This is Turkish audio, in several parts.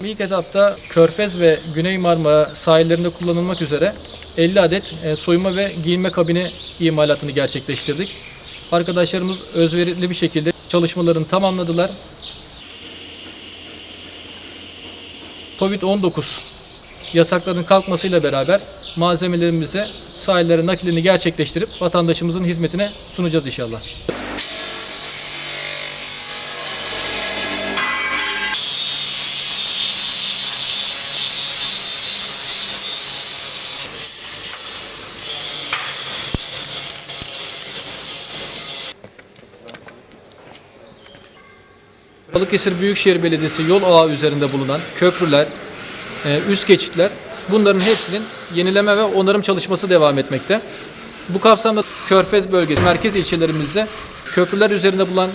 İlk etapta Körfez ve Güney Marmara sahillerinde kullanılmak üzere 50 adet e, soyunma ve giyinme kabini imalatını gerçekleştirdik. Arkadaşlarımız özverili bir şekilde çalışmalarını tamamladılar. Covid-19 yasakların kalkmasıyla beraber malzemelerimizi sahillere naklini gerçekleştirip vatandaşımızın hizmetine sunacağız inşallah. Balıkesir Büyükşehir Belediyesi yol ağı üzerinde bulunan köprüler, e, üst geçitler bunların hepsinin yenileme ve onarım çalışması devam etmekte. Bu kapsamda Körfez bölgesi merkez ilçelerimizde köprüler üzerinde bulunan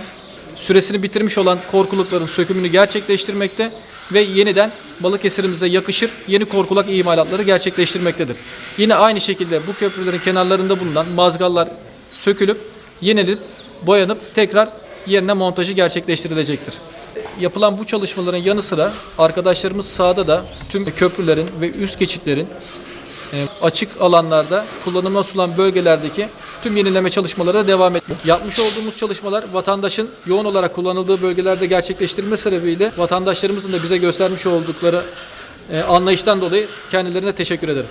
süresini bitirmiş olan korkulukların sökümünü gerçekleştirmekte ve yeniden Balıkesir'imize yakışır yeni korkulak imalatları gerçekleştirmektedir. Yine aynı şekilde bu köprülerin kenarlarında bulunan mazgallar sökülüp yenilip boyanıp tekrar yerine montajı gerçekleştirilecektir. Yapılan bu çalışmaların yanı sıra arkadaşlarımız sahada da tüm köprülerin ve üst geçitlerin e, açık alanlarda kullanıma sunulan bölgelerdeki tüm yenileme çalışmaları da devam etmiyor. Yapmış olduğumuz çalışmalar vatandaşın yoğun olarak kullanıldığı bölgelerde gerçekleştirilme sebebiyle vatandaşlarımızın da bize göstermiş oldukları e, anlayıştan dolayı kendilerine teşekkür ederim.